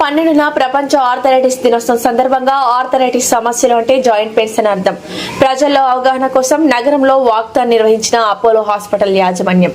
పన్నెండున ప్రపంచ ఆర్థరైటిస్ దినోత్సవం సందర్భంగా ఆర్థరైటిస్ సమస్యలు అంటే జాయింట్ పెయిన్స్ అని అర్థం. ప్రజల్లో అవగాహన కోసం నగరంలో వాక్థాన్ నిర్వహించిన అపోలో హాస్పిటల్ యాజమాన్యం.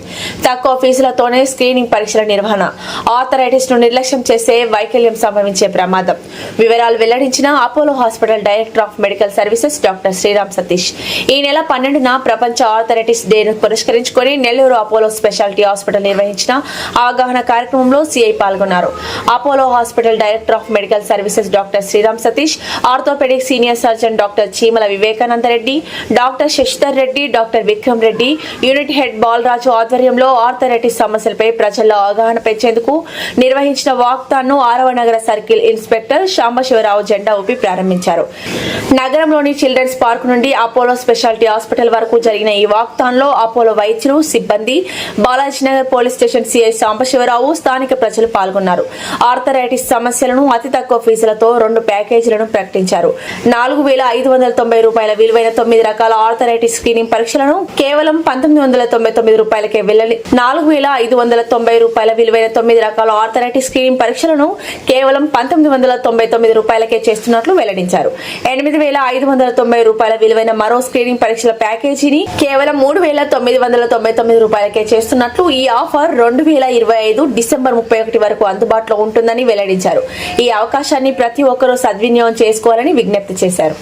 తక్కువ ఫీజులతోనే స్క్రీనింగ్ పరీక్షల నిర్వహణ. ఆర్థరైటిస్ను నిర్లక్ష్యం చేసే వైకల్యం సంభవించే ప్రమాదం. వివరాలు వెల్లడించిన Apollo hospital director of medical services doctor Sriram Satish. ఈ నెల పన్నెండున ప్రపంచ ఆర్థరైటిస్ డేను పురస్కరించుకొని నెల్లూరు అపోలో స్పెషాలిటీ హాస్పిటల్ నిర్వహించిన అవగాహన కార్యక్రమంలో సిఐ పాల్గొన్నారు. Apollo hospital director of medical services doctor Sriram Satish orthopedic senior surgeon doctor Cheemala Vivekananda Reddy doctor Sasidhar Reddy doctor Vikram Reddy unit head Balaraju ఆధ్వర్యంలో ఆర్థరైటిస్ సమస్యలపై ప్రజల్లో అవగాహన పెంచేందుకు నిర్వహించిన వాక్తాన్ను ఆరవ నగర సర్కిల్ ఇన్స్పెక్టర్ శాంబశివరావు జెండా ఊపి ప్రారంభించారు. నగరంలోని చిల్డ్రన్స్ పార్క్ నుండి అపోలో స్పెషాలిటీ హాస్పిటల్ వరకు జరిగిన ఈ వాక్తాన్లో అపోలో వైద్యులు సిబ్బంది Balajinagar police station C I Sambasivarao స్థానిక ప్రజలు పాల్గొన్నారు. ఆర్థరైటిస్ సమస్యలను అతి తక్కువ ఫీజులతో రెండు ప్యాకేజీలను ప్రకటించారు. నాలుగు వేల ఐదు వందల తొంభై రూపాయల విలువైన తొమ్మిది రకాల ఆర్థరైటిస్ స్క్రీనింగ్ పరీక్షలను కేవలం పంతొమ్మిది వందల తొంభై తొమ్మిది రూపాయలకే వెళ్ళని నాలుగు వేల ఐదు వందల తొంభై రూపాయల విలువైన తొమ్మిది రకాల ఆర్థరైటిస్ స్క్రీనింగ్ పరీక్షలను కేవలం పంతొమ్మిది వందల తొంభై తొమ్మిది రూపాయలకే చేస్తున్నట్లు వెల్లడించారు. ఎనిమిది వేల ఐదు వందల తొంభై రూపాయల విలువైన మరో స్క్రీనింగ్ పరీక్షల ప్యాకేజీని కేవలం మూడు వేల తొమ్మిది వందల తొంభై తొమ్మిది రూపాయలకే చేస్తున్నట్లు ఈ ఆఫర్ రెండు వేల ఇరవై ఐదు డిసెంబర్ ముప్పై ఒకటి వరకు అందుబాటులో ఉంటుందని వెల్లడించారు. ఈ అవకాశాన్ని ప్రతి ఒక్కరూ సద్వినియోగం చేసుకోవాలని విజ్ఞప్తి చేశారు.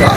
না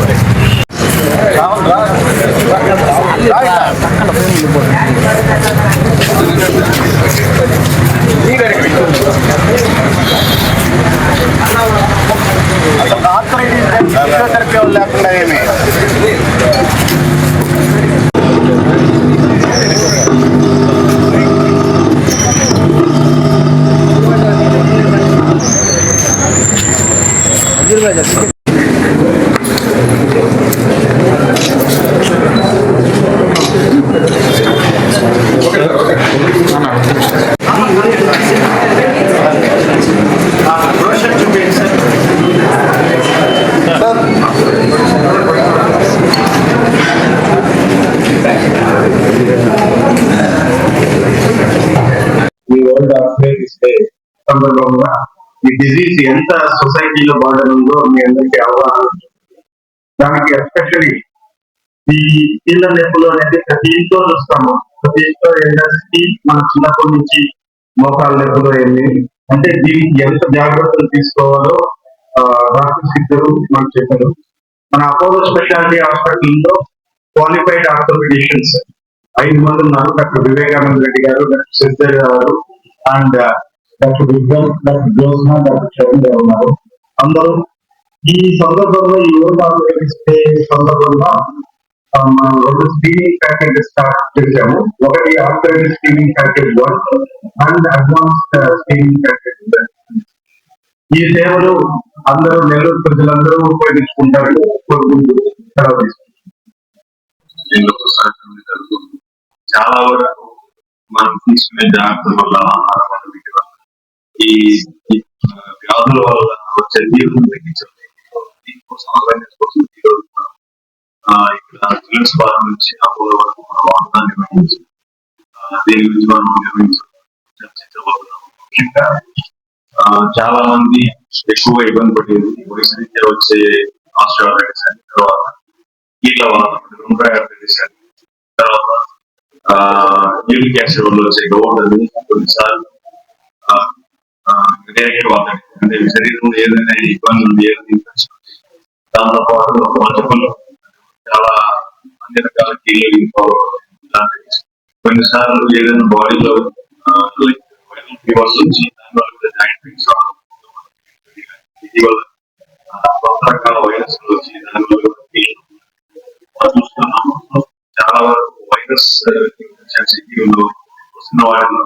సందర్భంగా ఈ డిజీజ్ ఎంత సొసైటీలో బర్డన్ ఉందో మీ అందరికీ అవగాహన దానికి ఎస్పెషల్లీ ఈ కీళ్ళ నొప్పులు అనేది ప్రతి ఇంట్లో చూస్తాము. ప్రతి ఇంట్లో ఏంటంటే మన చిన్నప్పటి నుంచి మోకాళ్ళ నొప్పులు ఏంటి అంటే దీనికి ఎంత జాగ్రత్తలు తీసుకోవాలో డాక్టర్ సిద్ధులు మనకు చెప్పారు. మన అపోలో స్పెషాలిటీ హాస్పిటల్లో క్వాలిఫైడ్ ఆర్థోపెడిషియన్స్ ఐదు మంది ఉన్నారు డాక్టర్ వివేకానంద రెడ్డి గారు డాక్టర్ సిద్ధర్ గారు and doctor Vikram doctor Jyotsna doctor Charan గారు ఉన్నారు అందరూ ఈ సందర్భంలో ఈ వరల్డ్ ఆర్థరైటిస్ డే సందర్భంగా మనం రెండు స్క్రీనింగ్ ప్యాకేజ్ స్టార్ట్ చేశాము. ఒకటి arthritis screening package one and advance screening package ఈ సేవలు అందరూ నెల్లూరు ప్రజలందరూ ఉపయోగించుకుంటారు సెలవు చాలా వరకు మనం తీసుకునే జాగ్రత్తల వల్ల ఈ వ్యాధుల వల్ల వచ్చే తీవ్రత తగ్గించడం దీనికోసం అవేర్నెస్ కోసం ఈరోజు ఇక్కడ చిల్డ్రన్స్ పార్క్ నుంచి అపోలో వరకు మన వాహనాన్ని నిర్వహించి ఆ, దీని గురించి మనం నిర్వహించ చర్చించబోతున్నాం. ముఖ్యంగా చాలా మంది ఎక్కువ ఇబ్బంది పడేది వయసు రీత్యా వచ్చే ఆస్ట్రాలైటిస్ అని తర్వాత ఇట్లా రుండ్రాయిటిస్ అని తర్వాత యూరిక్ యాసిడ్ వల్ల వచ్చే గౌడని కొన్నిసార్లు డైరెక్ట్ అంటే శరీరంలో ఏదైనా ఇబ్బంది ఉంది ఏదైనా ఇన్ఫెక్షన్ ఉంది దాంతో పాటు మల్టిపుల్ చాలా అన్ని రకాల కీళ్ళు కొన్నిసార్లు ఏదైనా బాడీలో ఫీవర్స్ వచ్చి దానివల్ల జాయింట్ పెయిన్స్ ఇటీవల కొత్త రకాల వైరస్ వచ్చి దానివల్ల చూస్తున్నాము. చాలా వరకు వైరస్ సెన్సిటివ్ వస్తున్న వాటిలో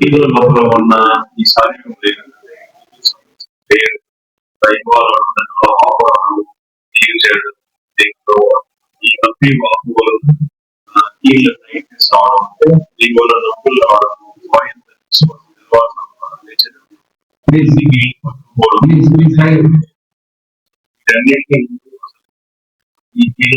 మన కీళ్ళ లోపల ఉన్న ఈ శారీరం చేయడం దీంతో ఈ నొప్పి వాపు వల్ల ఆ, కీళ్ళ టైట్నెస్ రావడం దీనివల్ల నొప్పులు రావడం voice Please, please, please hide. ఇవన్నిటికీ ఈ కీళ్ళ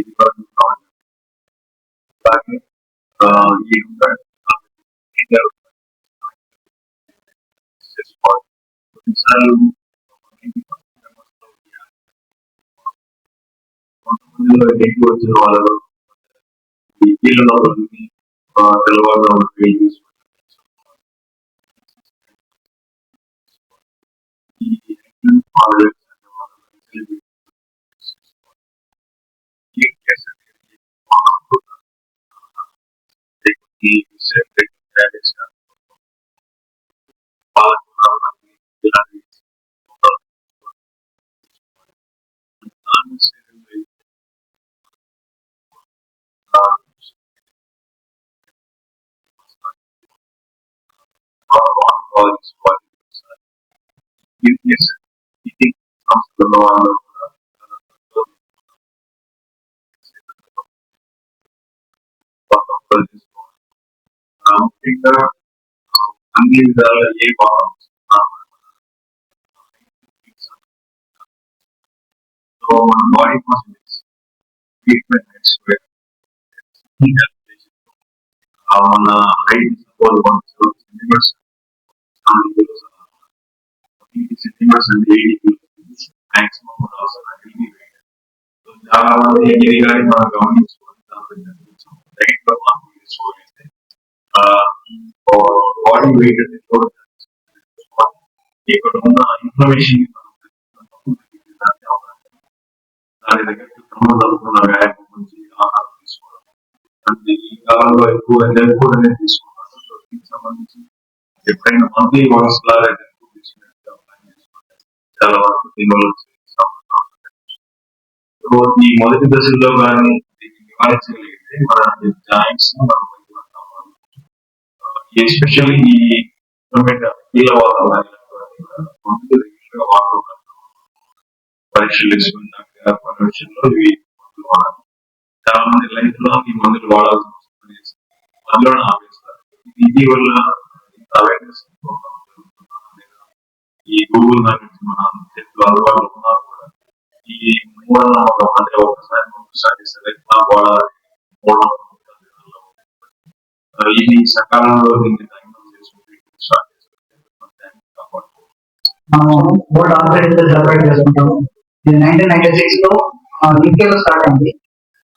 పోయి ఇది వరకు కావాలి అలాగే ఆ, ఈ చేసుకోవాలి కొన్నిసార్లు కొంతమందిలో ఎక్కువ వచ్చిన వాళ్ళు ఈ కీళ్ళ లోపలికి తెల్లవారు ఈ he resented that his Yes, I think comes from the one of அப்படின்னா அங்கிருந்தாலே So on is one centimeters maximum. So that one the government right from one తీసుకోగలిగితే బాడీ వెయిట్ ఇక్కడ ఉన్న ఇన్ఫర్మేషన్ దాని దగ్గరికి సంబంధం ఉన్న వ్యాయామం నుంచి ఆహారం తీసుకోవడం అంటే ఈ కాలంలో ఎక్కువ జంక్ ఫుడ్ అనేది తీసుకున్నాను సో దీనికి సంబంధించి ఎప్పుడైనా మంత్లీ వన్స్ లాగా జంక్ ఫుడ్ తీసుకున్నట్టుగా ప్లాన్ చేసుకోవాలి చాలా వరకు దీనివల్ల వచ్చే సమస్యలు సో ఈ మొదటి దశలో కానీ దీన్ని నివారించగలిగితే మన జాయింట్స్ మనం ఎస్పెషల్లీ ఈ కీళ్ళ వాతావరణం వాతావరణం పరీక్షలు తీసుకున్నాక పరీక్షల్లో ఇవి మందులు వాడాలి చాలా మంది రైతులు ఈ మందులు వాడాల్సి వస్తుంది అందులో ఆపేస్తారు ఇది వల్ల అవేర్నెస్ ఈ గూగుల్ దాని నుంచి మన చేతిలో అందుబాటులో ఉన్నా కూడా ఈ మూఢనమ్మకం అంటే ఒకసారి ఒకసారి సరే ఎట్లా వాడాలి మూఢనమ్మకం కాపాడుకోవచ్చు మనం బోర్డ్ ఆపరేటర్ సెపరేట్ చేసుకుంటాం ఇది నైన్టీన్ నైన్టీ సిక్స్లో యూకే లో స్టార్ట్ అయింది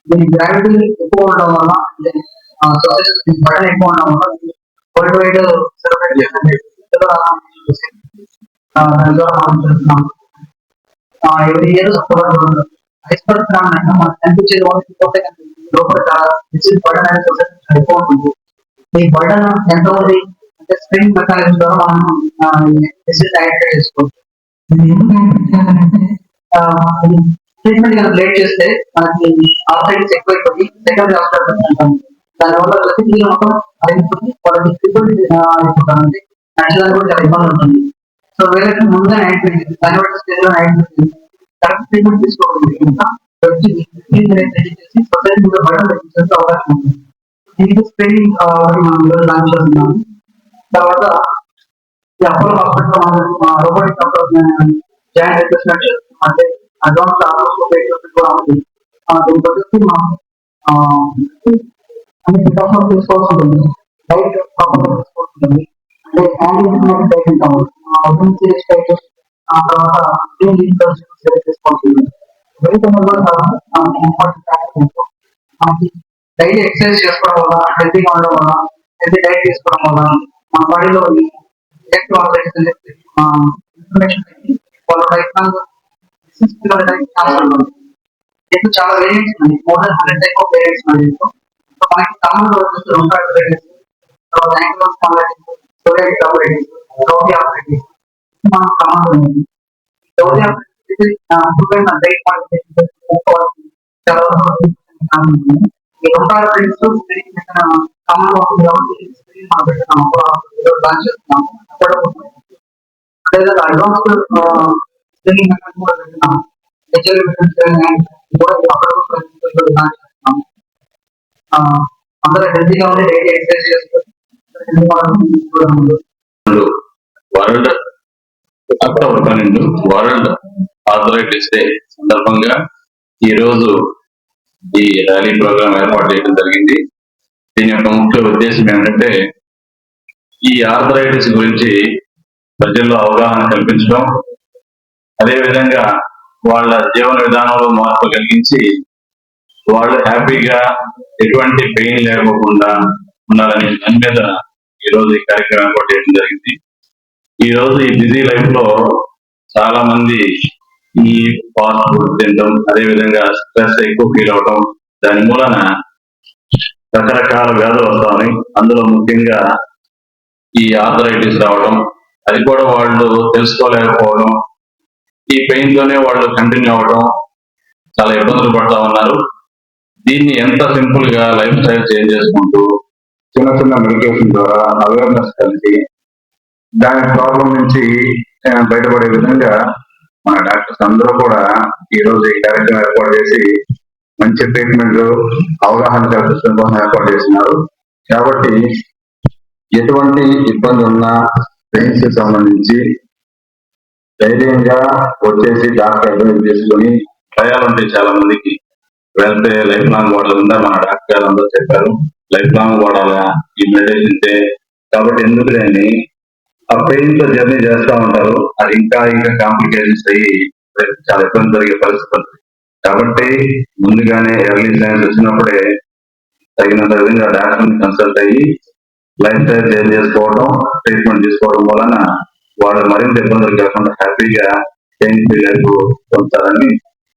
దీని గ్రావిటీ ఎక్కువ ఉండడం వల్ల బటన్ ఎక్కువ ఉండడం వల్ల వరల్డ్ వైడ్ సెలబ్రేట్ చేస్తుంది ఎవరి ఇయర్ ఐస్బర్గ్ మనకు కనిపించేది ఓన్లీ కొత్త లోపల బటన్ అనేది ఎక్కువ ఉంటుంది ఈ బటన్ ఎంత ఉంది అంటే స్ప్రింగ్ ద్వారా మనం డిసీజ్ ఐడెంటిఫై చేసుకోవచ్చు. ట్రీట్మెంట్ కనుక లేట్ చేస్తే మనకి సెకండరీ హాస్పిటల్ అంటాం. దానివల్ల ప్రతి మొత్తం అయిపోతుంది వాళ్ళకి ట్రీట్మెంట్ కూడా చాలా ఇబ్బంది ఉంటుంది. సో వీళ్ళకి ముందుగా నైట్ దాని బట్టి స్టేజ్లో నైట్ కరెక్ట్ ట్రీట్మెంట్ తీసుకోవాలి వచ్చి సొసైటీ మీద బయట అవకాశం ఉంది దీనికి స్క్రీనింగ్ మనం ఈరోజు లాంచ్ చేస్తున్నాము తర్వాత ఈ Apollo hospital robotic approach joint replacement అంటే అడ్వాన్స్ ఆల్మోస్ట్ ఎక్విప్మెంట్ కూడా ఉంది. ఆ, దీనికి వచ్చేసి మనం ఆ, అన్ని ప్రికాషన్స్ తీసుకోవాల్సి ఉంటుంది. డైట్ ప్రాపర్ తీసుకోవాల్సి ఉంటుంది. అంటే హ్యాండ్ ఇంప్లిమెంట్ డైట్ ఉంటాము అభివృద్ధి డైట్ ఆ తర్వాత క్లీన్ తీసుకోవాల్సి ఉంటుంది. వెయిట్ అనేది కూడా చాలా ఇంపార్టెంట్ ఫ్యాక్టర్ మనకి డైలీ ఎక్సర్సైజ్ చేసుకోవడం వల్ల హెల్తీగా ఉండడం వల్ల హెల్తీ డైట్ తీసుకోవడం వల్ల మన బాడీలో ఎలక్ట్రో ఆపరేట్స్ ఇన్ఫర్మేషన్ వాళ్ళ లైఫ్ లాంగ్ చాలా వేరియంట్స్ ఉన్నాయి. More than hundred type of variants ఉన్నాయి సో మనకి తమిళలో వచ్చేసి రెండు ఆపరేటివ్స్ తర్వాత యాంగ్లోస్ ఆపరేటివ్స్ ఆపరేటివ్స్ మనం తమిళలో ఉంది రోగి ఆపరేటివ్స్ ఫుడ్ అండ్ డైట్ చాలా ఈ రెండు ఆపరేటివ్స్ స్క్రీన్ తమిళలో ఉంది కాబట్టి స్క్రీన్ మనం లాంచ్ అక్కడ అదేవిధంగా అడ్వాన్స్ స్క్రీనింగ్ మెథడ్ కూడా పెట్టున్నాం కూడా అక్కడ లాంచ్ చేస్తున్నాం అందరూ హెల్తీగా ఉండి డైలీ ఎక్సర్సైజ్ చేస్తారు వరల్డ్ అక్టోబర్ పన్నెండు వరల్డ్ ఆర్థరైటిస్ డే సందర్భంగా ఈ రోజు ఈ ర్యాలీ ప్రోగ్రామ్ ఏర్పాటు చేయడం జరిగింది. దీని యొక్క ముఖ్య ఉద్దేశం ఏంటంటే ఈ ఆర్థరైటిస్ గురించి ప్రజల్లో అవగాహన కల్పించడం అదేవిధంగా వాళ్ళ జీవన విధానంలో మార్పు కలిగించి వాళ్ళు హ్యాపీగా ఎటువంటి పెయిన్ లేకోకుండా ఉండాలని దాని మీద ఈ రోజు ఈ కార్యక్రమం ఏర్పాటు చేయడం జరిగింది. ఈ రోజు ఈ బిజీ లైఫ్లో చాలా మంది ఈ ఫాస్ట్ ఫుడ్ తినడం అదే విధంగా స్ట్రెస్ ఎక్కువ ఫీల్ అవడం దాని మూలన రకరకాల వ్యాధులు వస్తాయి. అందులో ముఖ్యంగా ఈ ఆర్థరైటిస్ రావడం అది కూడా వాళ్ళు తెలుసుకోలేకపోవడం. ఈ పెయిన్ తోనే వాళ్ళు కంటిన్యూ అవ్వడం చాలా ఇబ్బందులు పడతా ఉన్నారు. దీన్ని ఎంత సింపుల్గా లైఫ్ స్టైల్ చేంజ్ చేసుకుంటూ చిన్న చిన్న మెడికేషన్ ద్వారా అవేర్నెస్ కలిగి దాని ప్రాబ్లం నుంచి బయటపడే విధంగా మన డాక్టర్స్ అందరూ కూడా ఈ రోజు ఈ కార్యక్రమం ఏర్పాటు చేసి మంచి ట్రీట్మెంట్ అవగాహన కల్పించడం కోసం ఏర్పాటు చేస్తున్నారు కాబట్టి ఎటువంటి ఇబ్బంది ఉన్నా పెయిన్స్కి సంబంధించి ధైర్యంగా వచ్చేసి డాక్టర్ అడ్వైజ్ చేసుకొని భయాలు ఉంటాయి చాలా మందికి వెళ్తే లైఫ్ లాంగ్ వాడాలందా మన డాక్టర్ గారు అందరూ చెప్పారు. లైఫ్ లాంగ్ వాడాలా ఈ మెడిసిన్ కాబట్టి ఎందుకు లేని ఆ పెయిన్తో జర్నీ చేస్తా ఉంటారు. అది ఇంకా ఇంకా కాంప్లికేషన్స్ అయ్యి చాలా ఇబ్బంది జరిగే పరిస్థితి ఉంటుంది కాబట్టి ముందుగానే ఎర్లీ సైన్స్ వచ్చినప్పుడే తగినంత విధంగా డాక్టర్ కన్సల్ట్ అయ్యి లైఫ్ స్టైల్ చేంజ్ చేసుకోవడం ట్రీట్మెంట్ తీసుకోవడం వలన వాళ్ళు మరింత ఇబ్బందులు కాకుండా హ్యాపీగా పెయిన్ ఫ్రీ పొందుతారని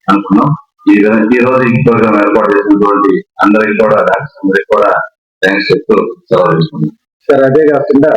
అనుకున్నాం. ఈ రోజు ఈ రోజు ఈ ప్రోగ్రామ్ ఏర్పాటు చేసినటువంటి అందరికి కూడా డాక్టర్స్ అందరికి కూడా థ్యాంక్స్ చెప్తూ సెలవు తీసుకున్నాం సార్ అదే కాకుండా